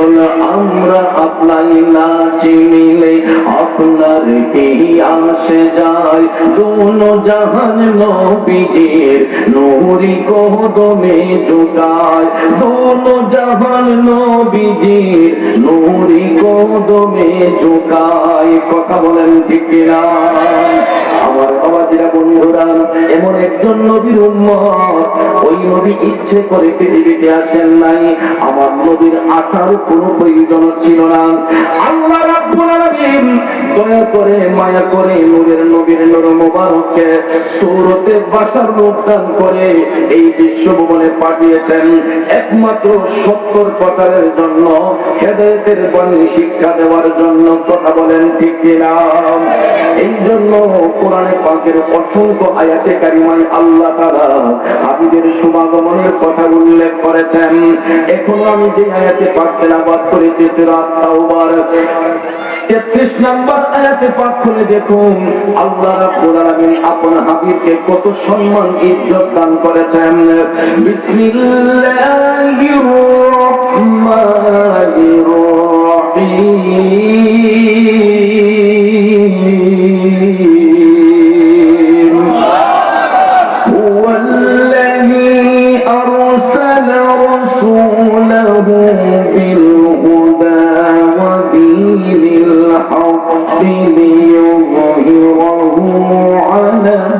বদল আমরা আপনাই না চিনিলে আপনার কি আসে যায়। দোনো জাহান নবীজির নূরি কদমে ঝুকায় দোনো জাহান নবীজির নূরি কদমে ঝুকায় কথা বলেন ঠিক আমার বাবাজিরা, বন্ধুরা এমন একজন নবীর উন্মত ওই নবী ইচ্ছে করে পৃথিবীতে আসেন নাই। আমার নবীর আসার কোনো প্রয়োজন ছিল না। আল্লাহ রাব্বুল আলামিন দয়া করে, মায়া করে নূরের নবীর নূর মোবারককে সূরতে বাসার রূপ করে এই বিশ্বভবনে পাঠিয়েছেন একমাত্র সত্তর প্রচারের জন্য, হেদায়েতের বাণী শিক্ষা দেওয়ার জন্য। কথা বলেন ঠিক কিনা? এই জন্য কোরআনে পাকের অসংখ্য আয়াতে কারিমায় আল্লাহ তাআলা হাবিবের শুভাগমনের কথা উল্লেখ করেছেন। এখন আমি যে আয়াতে পাক তেলাওয়াত করেছি, সূরা তাওবার তেত্রিশ নাম্বার আয়াতে পাঠ করে দেখুন, আল্লাহ রাব্বুল আলামিন আপন হাবিবকে কত সম্মান, ইজ্জত দান করেছেন। বিসমিল্লাহির রহমানির على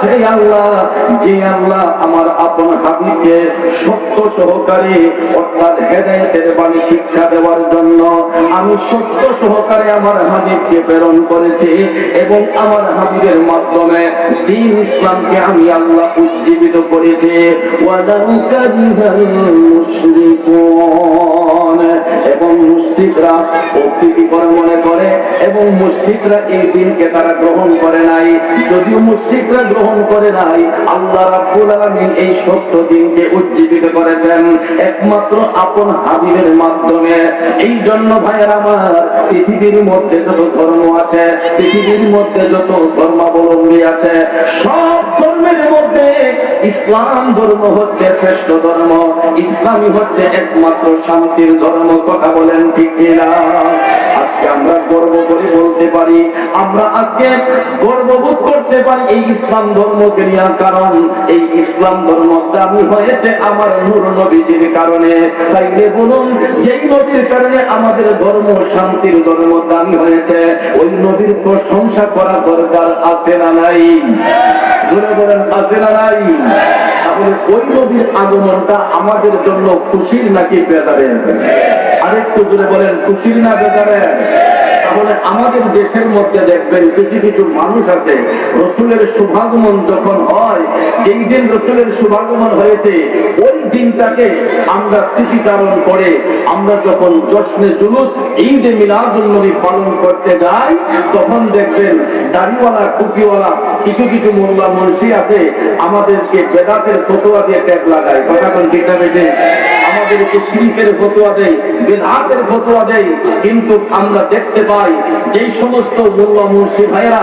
সেই আল্লাহ, যে আল্লাহ আমার আপন হাবিবকে সত্য সহকারে, অর্থাৎ হেদায়েতের বাণী শিক্ষা দেওয়ার জন্য আমি সত্য সহকারে আমার হাবিবকে প্রেরণ করেছি এবং আমার হাবিবের মাধ্যমে দিন ইসলামকে আমি আল্লাহ উজ্জীবিত করেছি। কারিহাল মুশরিকুন। মুশরিকরা অপ্রীতিকর মনে করে? এবং মুশরিকরা এই দিনকে তারা গ্রহণ করে নাই। যদিও মুশরিকরা গ্রহণ করে নাই, আল্লাহ রাব্বুল আলামিন এই সত্য দিনকে উজ্জীবিত করেছেন। একমাত্র আপন হাবিবের মাধ্যমে। এই জন্য ভাইয়ের আমার, পৃথিবীর মধ্যে যত ধর্ম আছে, পৃথিবীর মধ্যে যত ধর্মাবলম্বী আছে, সব ধর্মের মধ্যে ইসলাম ধর্ম হচ্ছে শ্রেষ্ঠ ধর্ম। ইসলামই হচ্ছে একমাত্র শান্তির ধর্ম, কথা বলেন ঠিক আমরা গর্ব করে বলতে পারি, আমরা আজকে গর্ববোধ করতে পারি এই ইসলাম ধর্মকে নিয়ে কারণ। এই ইসলাম ধর্ম দামি হয়েছে আমার নূর নবীজির কারণে। তাইলে বলুন, যেই নবীর কারণে আমাদের ধর্ম, শান্তির ধর্ম দামি হয়েছে, ওই নবীর প্রশংসা করা দরকার আছে না নাই? ধরে বলেন, আছে না নাই? ওই নবীর আগমনটা আমাদের জন্য খুশির নাকি বেদারের? আরেকটু জুড়ে বলেন খুশির না বেদারের? তাহলে আমাদের দেশের মধ্যে দেখবেন কিছু কিছু মানুষ আছে, রসুলের শুভাগমন যখন হয়, যেই দিন রসুলের শুভাগমন হয়েছে, ওই দিনটাকে আমরা স্মৃতিচারণ করে আমরা যখন জশ্নে জুলুস, ঈদে মিলাদুল নবী পালন করতে যাই, তখন দেখবেন দাড়িওয়ালা, টুপিওয়ালা, কিছু কিছু মোল্লা, মুন্সি আছে, আমাদেরকে বেদাতের ফতোয়া দিয়ে ট্যাগ লাগায়। কথা না বেশি আমাদেরকে শিল্পের ফতোয়া দেয়, বেদাতের ফতোয়া দেয়। কিন্তু আমরা দেখতে পাই, যেই সমস্ত মোল্লা মুর্শি ভাইরা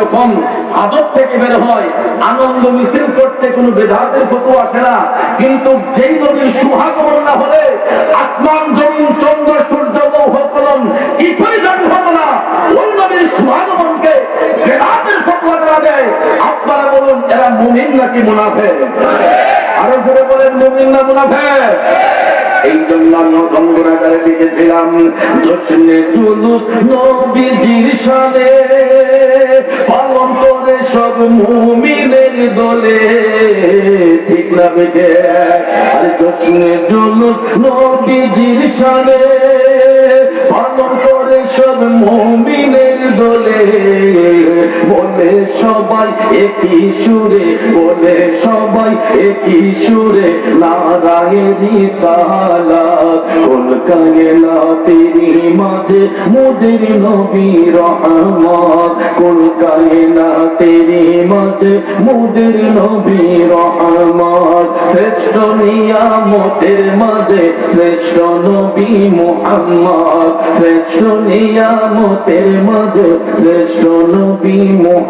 যখন হাজত থেকে বের হয়, আনন্দ মিছিল করতে কোনো বেদাতের ফতুয়া আসে না। কিন্তু যেই নদীর সুহাগমন না হলে, আসমান, জমিন, চন্দ্র, সূর্য, লৌহ, কলম, কিছুই জানি হবে না। ওই নদীর সুহাগমনকে বেদাতের ফতুয়া দেওয়া দেয়। আপনারা বলুন, এরা মুমিন নাকি মুনাফে? আরও করে বলেন, মুমিন না মুনাফে? এই জন্য আমি অঙ্গরাগারে লিখেছিলাম জুলুস নবীজির সব মুমিনের দলে। ঠিক না বেজে আর দক্ষিণের জন্য নবীজির সালে পালন করে সব মুমিনের দলে। বলে সবাই একই সুরে, বলে সবাই একই সুরে কাগে না তেরি মাঝে মোদের নবী রহমত। না তেরি মাঝে মোদের নবী রহমত। শ্রেষ্ঠ নিয়ামতের মাঝে শ্রেষ্ঠ নবী মুহাম্মদ। শ্রেষ্ঠ নিয়ামতের মাঝে শ্রেষ্ঠ নবী মুহাম্মদ।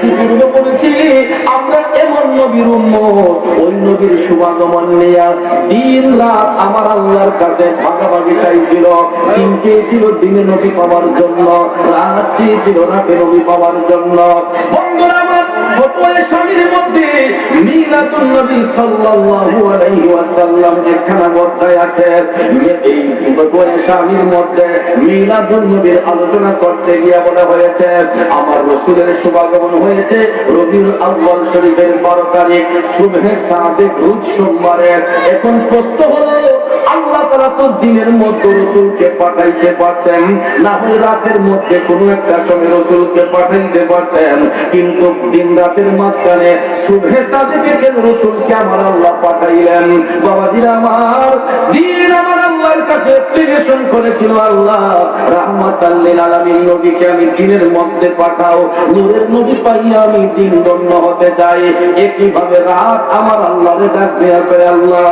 ইতিপূর্বে বলেছি আমরা এমন নবীর দিন আমার আল্লাহর কাছে ভাগাভাগি চাইছিল। দিন চেয়েছিল দিনে নবী পাওয়ার জন্য, রাত চেয়েছিল রাতে নবী পাওয়ার জন্য। আলোচনা করতে গিয়ে বলা হয়েছে, আমার রাসূলের হয়েছে শরীফের 12 তারিখ সোমবারে। এখন প্রশ্ন আল্লাহ দিনের মধ্যে পারতেন, না হলে রাতের মধ্যে কোনো একটা সময় রাসূলকে পাঠাইতে পারতেন, কিন্তু দিন রাতের মাঝখানে সুবহে সাদেকে রাসূলকে আমার আল্লাহ পাঠাইলেন। বাবাজিরা আমার দিন আমার আল্লাহর আল্লাহ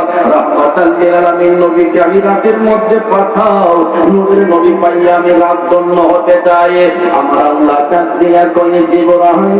রাতের মধ্যে পাঠাও। নূরের নবী পাইয়া আমি রাত দন্য হতে চাই। আমার জিবরাইল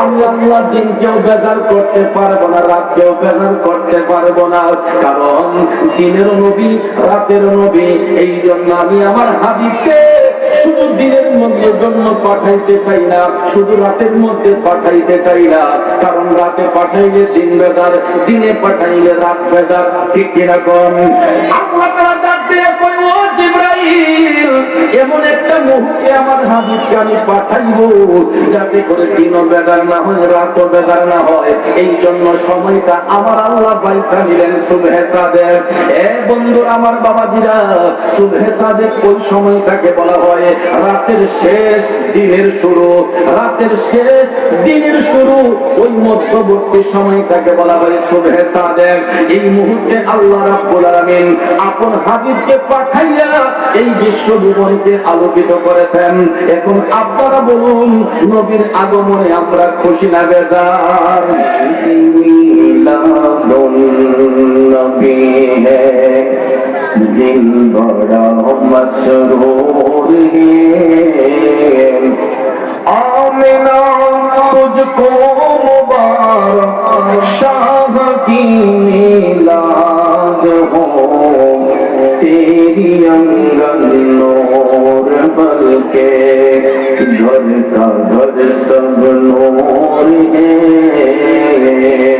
আমি আল্লাহ দিনকেও বেজার করতে পারব না রাতকেও বেজার করতে পারব না। কারণ দিনের নবী, রাতের নবী, এই জন্য আমি আমার হাবিবকে শুধু দিনের মধ্যে জন্য পাঠাইতে চাই না, শুধু রাতের মধ্যে পাঠাইতে চাই না। কারণ রাতে পাঠাইলে দিন বেজার, দিনে পাঠাইলে রাত বেজার, ঠিক কীরকম আল্লাহ ডাক দিয়ে এমন একটা মুহূর্তে আমার হাবিবকে আমি পাঠাইবো, যাতে করে দিনও বেজার না হয়, রাতও বেজার না হয়। এই জন্য সময়টা আমার আল্লাহ বাইসা নিলেন, শুভেচ্ছা সাদেক আমার সুবহে সাদেক ওই সময়টাকে বলা হয় রাতের শেষ দিনের শুরু। রাতের শেষ দিনের শুরু ওই মধ্যবর্তী সময়টাকে বলা হয় সুবহে সাদেক। এই মুহূর্তে আল্লাহ রাব্বুল আলামিন আপন হাবিবকে পাঠাইয়া এই বিশ্ব ভুবনকে আলোকিত করেছেন। এখন আপনারা বলুন, নবীর আগমনে আমরা খুশি না বেজার? নবী হ্যাঁ दिल बड़ा मसरूर है आमिना तुझको मुबारक शाह की मिलाद हो तेरी अंगन नूर बल्कि घर का घर सब नूर है